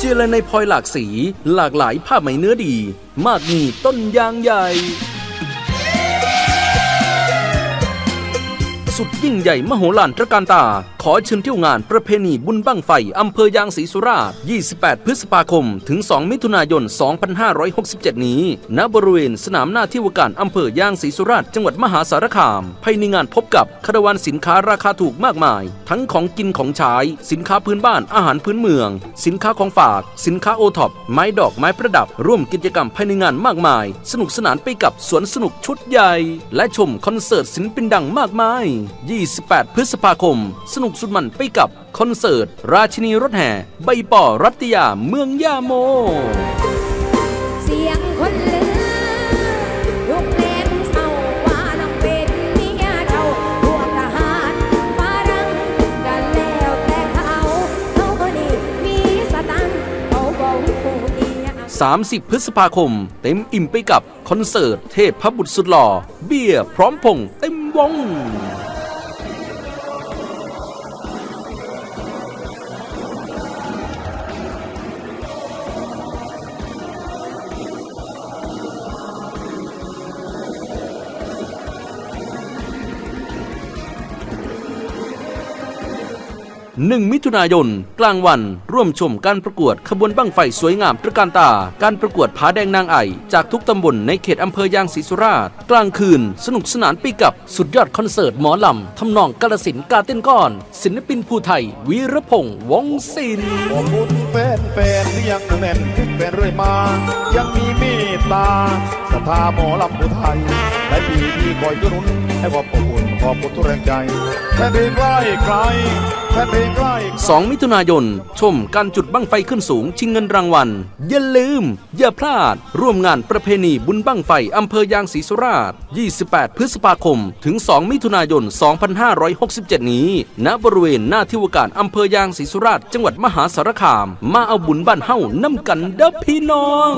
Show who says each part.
Speaker 1: เจรในพลอยหลากสี หลากหลายผ้าไหมเนื้อดี มากมีต้นยางใหญ่ สุดยิ่งใหญ่มโหฬารตระการตา ขอเชิญเที่ยวงานประเพณีบุญบั้งไฟ อำเภอยางศรีสุราษฎร์ 28 พฤษภาคม ถึง 2 มิถุนายน 2567 นี้ ณ บริเวณสนามหน้าที่ว่าการอำเภอยางศรีสุราษฎร์ จังหวัดมหาสารคาม ภายในงานพบกับคารวานสินค้าราคาถูกมากมาย ทั้งของกินของใช้ สินค้าพื้นบ้าน อาหารพื้นเมือง สินค้าของฝาก สินค้าโอท็อป ไม้ดอกไม้ประดับ ร่วมกิจกรรมภายในงานมากมาย สนุกสนานไปกับสวนสนุกชุดใหญ่ และชมคอนเสิร์ตศิลปินดังมากมาย28 พฤษภาคม สนุกสุดมันไปกับคอนเสิร์ต ราชินีรถแห่ ใบป่อรัตยาเมืองย่าโม
Speaker 2: เสียงคนลือลูกแรงเศร้าว่าน้องเป็นเมียเจ้าพวกทหารฝรั่งกันแล้วแต่เขาเขาคนนี้มีสตังค์เขาบอกผู้เดียว
Speaker 1: 30 พฤษภาคม เต็มอิ่มไปกับคอนเสิร์ต เทพพระบุตรสุดหล่อ เบียร์พร้อมพงษ์เต็มวง 1 มิถุนายน กลางวัน ร่วมชมการประกวดขบวนบั้งไฟสวยงามตระการตา การประกวดผาแดงนางไอ จากทุกตำบลในเขตอำเภอยางศรีสุราษฎร์กลางคืน สนุกสนานไปกับสุดยอดคอนเสิร์ตหมอลำทำนองกาลสินกาเต้นก้อน ศิลปินภูไทย วีรพงษ์วงศิลป์
Speaker 3: ขอบคุณแฟนแฟนๆที่ยังแน่นแฟนเรื่อยมา ยังมีเมตตาศรัทธาหมอลำผู้ไทยและปีที่คอยจุนุนให้ความอบอุ่น ขอบคุณทุกแรงใจแฟนเพลงใกล้ใครแฟนเพลงใกล้
Speaker 1: 2มิถุนายน ชมการจุดบั้งไฟขึ้นสูง ชิงเงินรางวัล อย่าลืม อย่าพลาด ร่วมงานประเพณีบุญบั้งไฟอำเภอยางศรีสุราษฎร์28 พฤษภาคม ถึง 2 มิถุนายน 2567 นี้ ณบริเวณหน้าที่ว่าการอำเภอยางศรีสุราษฎร์จังหวัดมหาสารคาม มาเอาบุญบ้านเฮ้าน้ำกันเด้อพี่น้อง